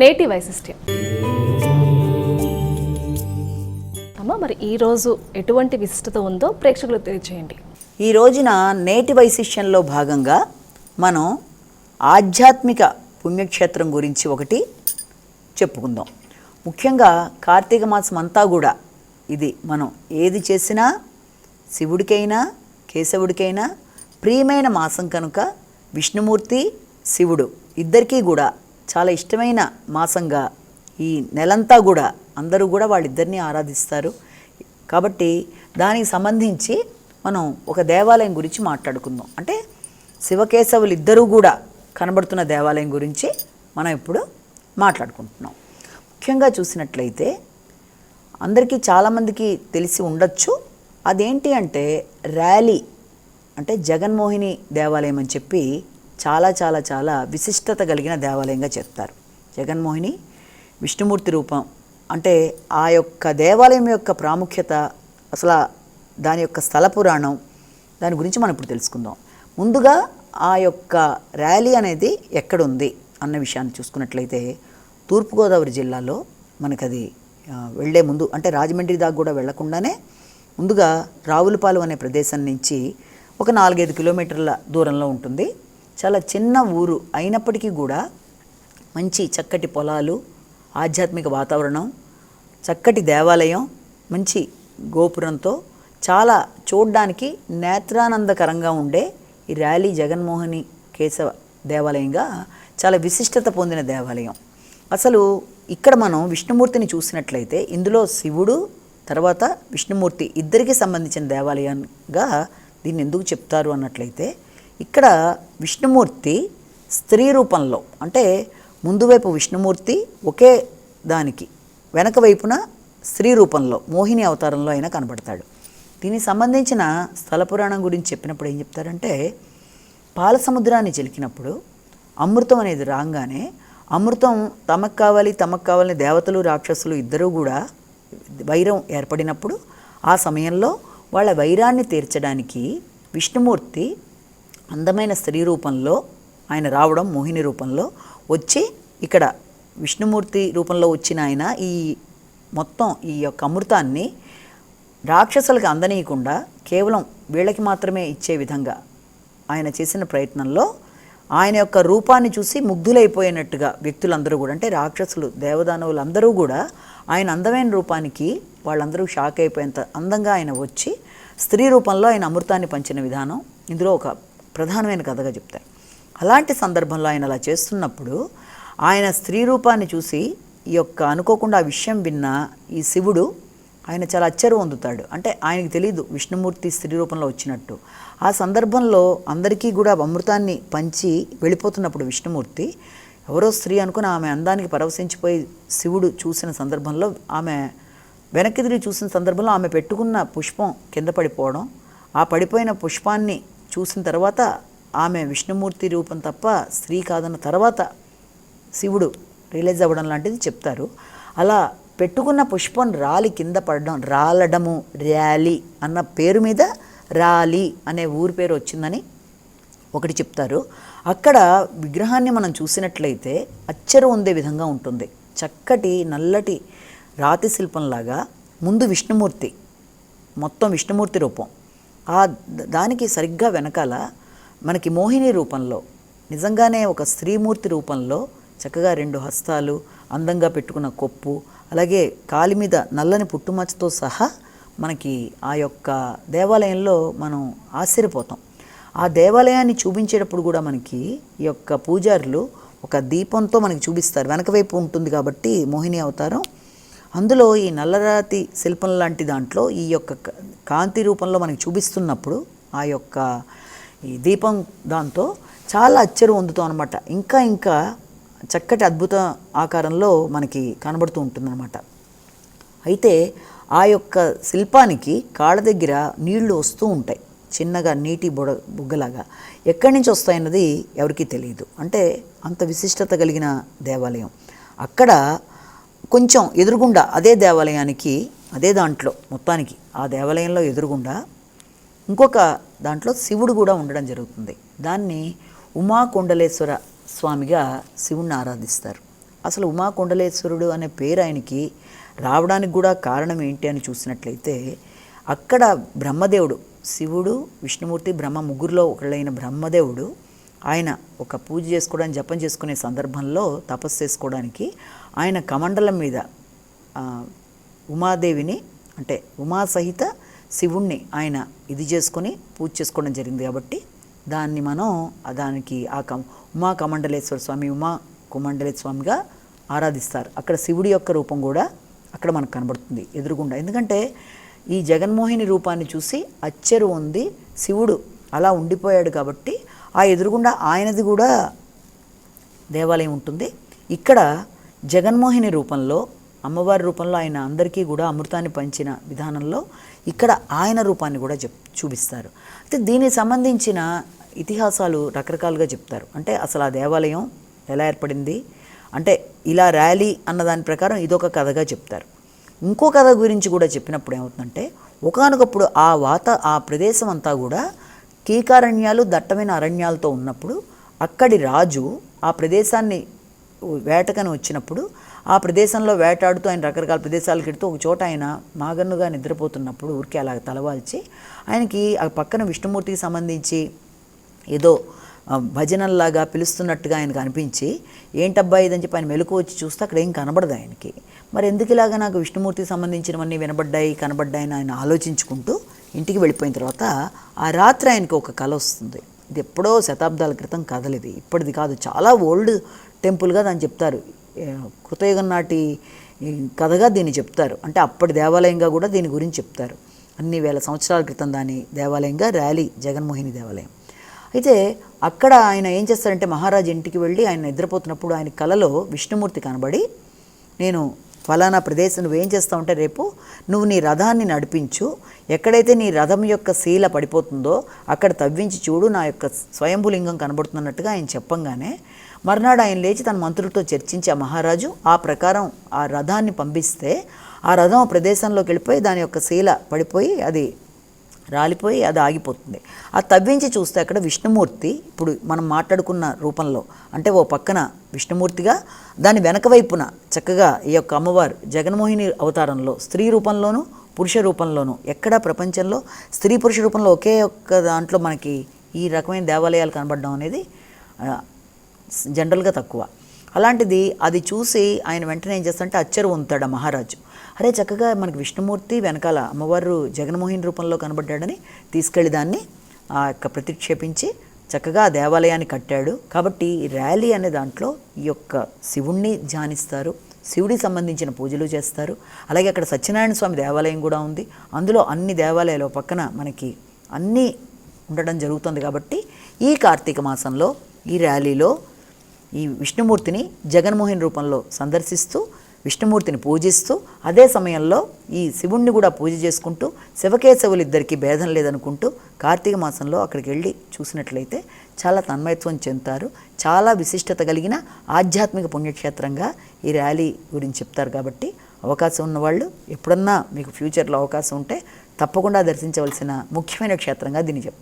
నేటి వైశిష్ట్యం. అమ్మ మరి ఈరోజు ఎటువంటి విశిష్టత ఉందో ప్రేక్షకులకు తెలియజేయండి ఈ రోజున నేటి వైశిష్యంలో భాగంగా మనం ఆధ్యాత్మిక పుణ్యక్షేత్రం గురించి ఒకటి చెప్పుకుందాం. ముఖ్యంగా కార్తీక మాసం అంతా కూడా ఇది మనం ఏది చేసినా శివుడికైనా కేశవుడికైనా ప్రియమైన మాసం కనుక విష్ణుమూర్తి శివుడు ఇద్దరికీ కూడా చాలా ఇష్టమైన మాసంగా ఈ నెలంతా కూడా అందరూ కూడా వాళ్ళిద్దరిని ఆరాధిస్తారు. కాబట్టి దానికి సంబంధించి మనం ఒక దేవాలయం గురించి మాట్లాడుకుందాం. అంటే శివకేశవులు ఇద్దరూ కూడా కనబడుతున్న దేవాలయం గురించి మనం ఇప్పుడు మాట్లాడుకుంటున్నాం. ముఖ్యంగా చూసినట్లయితే అందరికీ చాలామందికి తెలిసి ఉండొచ్చు. అదేంటి అంటే ర్యాలీ అంటే జగన్మోహిని దేవాలయం అని చెప్పి చాలా చాలా చాలా విశిష్టత కలిగిన దేవాలయంగా చెప్తారు. జగన్మోహిని విష్ణుమూర్తి రూపం అంటే ఆ యొక్క దేవాలయం యొక్క ప్రాముఖ్యత అసలు దాని యొక్క స్థల పురాణం దాని గురించి మనం ఇప్పుడు తెలుసుకుందాం. ముందుగా ఆ యొక్క ర్యాలీ అనేది ఎక్కడుంది అన్న విషయాన్ని చూసుకున్నట్లయితే తూర్పుగోదావరి జిల్లాలో మనకది అది వెళ్ళే ముందు అంటే రాజమండ్రి దాకా కూడా వెళ్ళకుండానే ముందుగా రావులపాలెం అనే ప్రదేశం నుంచి ఒక నాలుగైదు కిలోమీటర్ల దూరంలో ఉంటుంది. చాలా చిన్న ఊరు అయినప్పటికీ కూడా మంచి చక్కటి పొలాలు ఆధ్యాత్మిక వాతావరణం చక్కటి దేవాలయం మంచి గోపురంతో చాలా చూడ్డానికి నేత్రానందకరంగా ఉండే ఈ ర్యాలీ జగన్మోహని కేశవ దేవాలయంగా చాలా విశిష్టత పొందిన దేవాలయం. అసలు ఇక్కడ మనం విష్ణుమూర్తిని చూసినట్లయితే ఇందులో శివుడు తర్వాత విష్ణుమూర్తి ఇద్దరికి సంబంధించిన దేవాలయంగా దీన్ని ఎందుకు చెప్తారు అన్నట్లయితే ఇక్కడ విష్ణుమూర్తి స్త్రీ రూపంలో అంటే ముందు వైపు విష్ణుమూర్తి ఒకే దానికి వెనక వైపున స్త్రీ రూపంలో మోహిని అవతారంలో అయినా కనబడతాడు. దీనికి సంబంధించిన స్థల పురాణం గురించి చెప్పినప్పుడు ఏం చెప్తారంటే పాల సముద్రాన్ని చెలికినప్పుడు అమృతం అనేది రాగానే అమృతం తమకు కావాలి తమకు కావాలని దేవతలు రాక్షసులు ఇద్దరూ కూడా వైరం ఏర్పడినప్పుడు ఆ సమయంలో వాళ్ళ వైరాన్ని తీర్చడానికి విష్ణుమూర్తి అందమైన స్త్రీ రూపంలో ఆయన రావడం మోహిని రూపంలో వచ్చి ఇక్కడ విష్ణుమూర్తి రూపంలో వచ్చిన ఆయన ఈ మొత్తం ఈ యొక్క అమృతాన్ని రాక్షసులకు అందనీయకుండా కేవలం వీళ్ళకి మాత్రమే ఇచ్చే విధంగా ఆయన చేసిన ప్రయత్నంలో ఆయన యొక్క రూపాన్ని చూసి ముగ్ధులైపోయినట్టుగా వ్యక్తులందరూ కూడా అంటే రాక్షసులు దేవదానవులందరూ కూడా ఆయన అందమైన రూపానికి వాళ్ళందరూ షాక్ అయిపోయేంత అందంగా ఆయన వచ్చి స్త్రీ రూపంలో ఆయన అమృతాన్ని పంచిన విధానం. ఇందులో ఒక ప్రధానమైన కథగా చెప్తారు. అలాంటి సందర్భంలో ఆయన అలా చేస్తున్నప్పుడు ఆయన స్త్రీ రూపాన్ని చూసి ఈ యొక్క అనుకోకుండా ఆ విషయం విన్న ఈ శివుడు ఆయన చాలా అచ్చరు పొందుతాడు అంటే ఆయనకు తెలియదు విష్ణుమూర్తి స్త్రీ రూపంలో వచ్చినట్టు. ఆ సందర్భంలో అందరికీ కూడా అమృతాన్ని పంచి వెళ్ళిపోతున్నప్పుడు విష్ణుమూర్తి ఎవరో స్త్రీ అనుకుని ఆమె అందానికి పరవశించిపోయి శివుడు చూసిన సందర్భంలో ఆమె వెనక్కి తిరిగి చూసిన సందర్భంలో ఆమె పెట్టుకున్న పుష్పం కింద పడిపోవడం ఆ పడిపోయిన పుష్పాన్ని చూసిన తర్వాత ఆమె విష్ణుమూర్తి రూపం తప్ప స్త్రీ కాదన్న తర్వాత శివుడు రిలీజ్ అవ్వడం లాంటిది చెప్తారు. అలా పెట్టుకున్న పుష్పం రాలి కింద పడడం రాలడము ర్యాలీ అన్న పేరు మీద రాలి అనే ఊరి పేరు వచ్చిందని ఒకటి చెప్తారు. అక్కడ విగ్రహాన్ని మనం చూసినట్లయితే అచ్చరు ఉండే విధంగా ఉంటుంది. చక్కటి నల్లటి రాతి శిల్పంలాగా ముందు విష్ణుమూర్తి మొత్తం విష్ణుమూర్తి రూపం. ఆ దానికి సరిగ్గా వెనకాల మనకి మోహిని రూపంలో నిజంగానే ఒక స్త్రీమూర్తి రూపంలో చక్కగా రెండు హస్తాలు అందంగా పెట్టుకున్న కొప్పు అలాగే కాలి మీద నల్లని పుట్టుమచ్చతో సహా మనకి ఆ యొక్క దేవాలయంలో మనం ఆశ్చర్యపోతాం. ఆ దేవాలయాన్ని చూపించేటప్పుడు కూడా మనకి ఈ యొక్క పూజారులు ఒక దీపంతో మనకి చూపిస్తారు. వెనక వైపు ఉంటుంది కాబట్టి మోహిని అవతారం. అందులో ఈ నల్లరాతి శిల్పం లాంటి దాంట్లో ఈ యొక్క కాంతి రూపంలో మనకి చూపిస్తున్నప్పుడు ఆ యొక్క ఈ దీపం దాంతో చాలా అచ్చరు పొందుతాం అనమాట ఇంకా ఇంకా చక్కటి అద్భుత ఆకారంలో మనకి కనబడుతూ ఉంటుందన్నమాట. అయితే ఆ యొక్క శిల్పానికి కాళ్ళ దగ్గర నీళ్ళు వస్తూ ఉంటాయి. చిన్నగా నీటి బుడ బుగ్గలాగా. ఎక్కడి నుంచి వస్తాయన్నది ఎవరికీ తెలియదు. అంటే అంత విశిష్టత కలిగిన దేవాలయం. అక్కడ కొంచెం ఎదురుగుండా అదే దేవాలయానికి అదే దాంట్లో మొత్తానికి ఆ దేవాలయంలో ఎదురుగుండా ఇంకొక దాంట్లో శివుడు కూడా ఉండడం జరుగుతుంది. దాన్ని ఉమాకొండలేశ్వర స్వామిగా శివుణ్ణి ఆరాధిస్తారు. అసలు ఉమా కుండలేశ్వరుడు అనే పేరు ఆయనకి రావడానికి కూడా కారణం ఏంటి అని చూసినట్లయితే అక్కడ బ్రహ్మదేవుడు శివుడు విష్ణుమూర్తి బ్రహ్మ ముగ్గురులో ఒకళ్ళైన బ్రహ్మదేవుడు ఆయన ఒక పూజ చేసుకోవడానికి జపం చేసుకునే సందర్భంలో తపస్సు చేసుకోవడానికి ఆయన కమండలం మీద ఉమాదేవిని అంటే ఉమా సహిత శివుణ్ణి ఆయన ఇది చేసుకొని పూజ చేసుకోవడం జరిగింది కాబట్టి దాన్ని మనం దానికి ఆ కం ఉమా కమండలేశ్వర స్వామి ఉమా కుమండలేశ్వర స్వామిగా ఆరాధిస్తారు. అక్కడ శివుడి యొక్క రూపం కూడా అక్కడ మనకు కనబడుతుంది ఎదురుగుండా. ఎందుకంటే ఈ జగన్మోహిని రూపాన్ని చూసి అచ్చెరు ఉంది శివుడు అలా ఉండిపోయాడు కాబట్టి ఆ ఎదురుగుండా ఆయనది కూడా దేవాలయం ఉంటుంది. ఇక్కడ జగన్మోహిని రూపంలో అమ్మవారి రూపంలో ఆయన అందరికీ కూడా అమృతాన్ని పంచిన విధానంలో ఇక్కడ ఆయన రూపాన్ని కూడా చెప్ చూపిస్తారు. అయితే దీనికి సంబంధించిన ఇతిహాసాలు రకరకాలుగా చెప్తారు. అంటే అసలు ఆ దేవాలయం ఎలా ఏర్పడింది? అంటే ఇలా ర్యాలీ అన్న దాని ప్రకారం ఇదొక కథగా చెప్తారు. ఇంకో కథ గురించి కూడా చెప్పినప్పుడు ఏమవుతుందంటే ఒకానొకప్పుడు ఆ వాత ఆ ప్రదేశం అంతా కూడా కీకారణ్యాలు దట్టమైన అరణ్యాలతో ఉన్నప్పుడు అక్కడి రాజు ఆ ప్రదేశాన్ని వేటకని వచ్చినప్పుడు ఆ ప్రదేశంలో వేటాడుతూ ఆయన రకరకాల ప్రదేశాలకు వెడుతూ ఒక చోట ఆయన మాగన్నుగా నిద్రపోతున్నప్పుడు ఊరికే అలా తలవాల్చి ఆయనకి ఆ పక్కన విష్ణుమూర్తికి సంబంధించి ఏదో భజనల్లాగా పిలుస్తున్నట్టుగా ఆయనకు అనిపించి ఏంటబ్బా ఇదని చెప్పి ఆయన మెలకు వచ్చి చూస్తే అక్కడ ఏం కనబడదు ఆయనకి. మరి ఎందుకు ఇలాగా నాకు విష్ణుమూర్తికి సంబంధించినవన్నీ వినబడ్డాయి కనబడ్డాయి ఆయన ఆలోచించుకుంటూ ఇంటికి వెళ్ళిపోయిన తర్వాత ఆ రాత్రి ఆయనకు ఒక కళ వస్తుంది. ఇది ఎప్పుడో శతాబ్దాల క్రితం కథలు ఇది. ఇప్పటిది కాదు. చాలా ఓల్డ్ టెంపుల్గా దాన్ని చెప్తారు. కృతయుగం నాటి కథగా దీన్ని చెప్తారు. అంటే అప్పటి దేవాలయంగా కూడా దీని గురించి చెప్తారు. అన్ని వేల సంవత్సరాల క్రితం దాని దేవాలయంగా ర్యాలీ జగన్మోహిని దేవాలయం. అయితే అక్కడ ఆయన ఏం చేస్తారంటే మహారాజు ఇంటికి వెళ్ళి ఆయన నిద్రపోతున్నప్పుడు ఆయన కలలో విష్ణుమూర్తి కనబడి నేను ఫలానా ప్రదేశం నువ్వేం చేస్తావు అంటే రేపు నువ్వు నీ రథాన్ని నడిపించు. ఎక్కడైతే నీ రథం యొక్క శీల పడిపోతుందో అక్కడ తవ్వించి చూడు నా యొక్క స్వయంభులింగం కనబడుతున్నట్టుగా ఆయన చెప్పంగానే మర్నాడు ఆయన లేచి తన మంత్రులతో చర్చించి ఆ మహారాజు ఆ ప్రకారం ఆ రథాన్ని పంపిస్తే ఆ రథం ఆ ప్రదేశంలోకి వెళ్ళిపోయి దాని యొక్క శీల పడిపోయి అది రాలిపోయి అది ఆగిపోతుంది. ఆ తవ్వించి చూస్తే అక్కడ విష్ణుమూర్తి ఇప్పుడు మనం మాట్లాడుకున్న రూపంలో అంటే ఓ పక్కన విష్ణుమూర్తిగా దాని వెనక వైపున చక్కగా ఈ యొక్క అమ్మవారు జగన్మోహిని అవతారంలో స్త్రీ రూపంలోనూ పురుష రూపంలోనూ ఎక్కడా ప్రపంచంలో స్త్రీ పురుష రూపంలో ఒకే ఒక్క దాంట్లో మనకి ఈ రకమైన దేవాలయాలు కనబడడం అనేది జనరల్గా తక్కువ. అలాంటిది అది చూసి ఆయన వెంటనే ఏం చేస్తాడంటే అచ్చరు ఉంతాడు మహారాజు. అరే చక్కగా మనకి విష్ణుమూర్తి వెనకాల అమ్మవారు జగన్మోహన్ రూపంలో కనబడ్డాడని తీసుకెళ్ళి దాన్ని ఆ యొక్క ప్రతిక్షేపించి చక్కగా దేవాలయాన్ని కట్టాడు. కాబట్టి ఈ ర్యాలీ అనే దాంట్లో ఈ యొక్క శివుణ్ణి ధ్యానిస్తారు. శివుడికి సంబంధించిన పూజలు చేస్తారు. అలాగే అక్కడ సత్యనారాయణ స్వామి దేవాలయం కూడా ఉంది. అందులో అన్ని దేవాలయాలు పక్కన మనకి అన్నీ ఉండడం జరుగుతుంది కాబట్టి ఈ కార్తీక మాసంలో ఈ ర్యాలీలో ఈ విష్ణుమూర్తిని జగన్మోహన్ రూపంలో సందర్శిస్తూ విష్ణుమూర్తిని పూజిస్తూ అదే సమయంలో ఈ శివుణ్ణి కూడా పూజ చేసుకుంటూ శివకేశవులు ఇద్దరికీ భేదం లేదనుకుంటూ కార్తీక మాసంలో అక్కడికి వెళ్ళి చూసినట్లయితే చాలా తన్మయత్వం చెందుతారు. చాలా విశిష్టత కలిగిన ఆధ్యాత్మిక పుణ్యక్షేత్రంగా ఈ ర్యాలీ గురించి చెప్తారు కాబట్టి అవకాశం ఉన్నవాళ్ళు ఎప్పుడన్నా మీకు ఫ్యూచర్లో అవకాశం ఉంటే తప్పకుండా దర్శించవలసిన ముఖ్యమైన క్షేత్రంగా దీన్ని చెప్తారు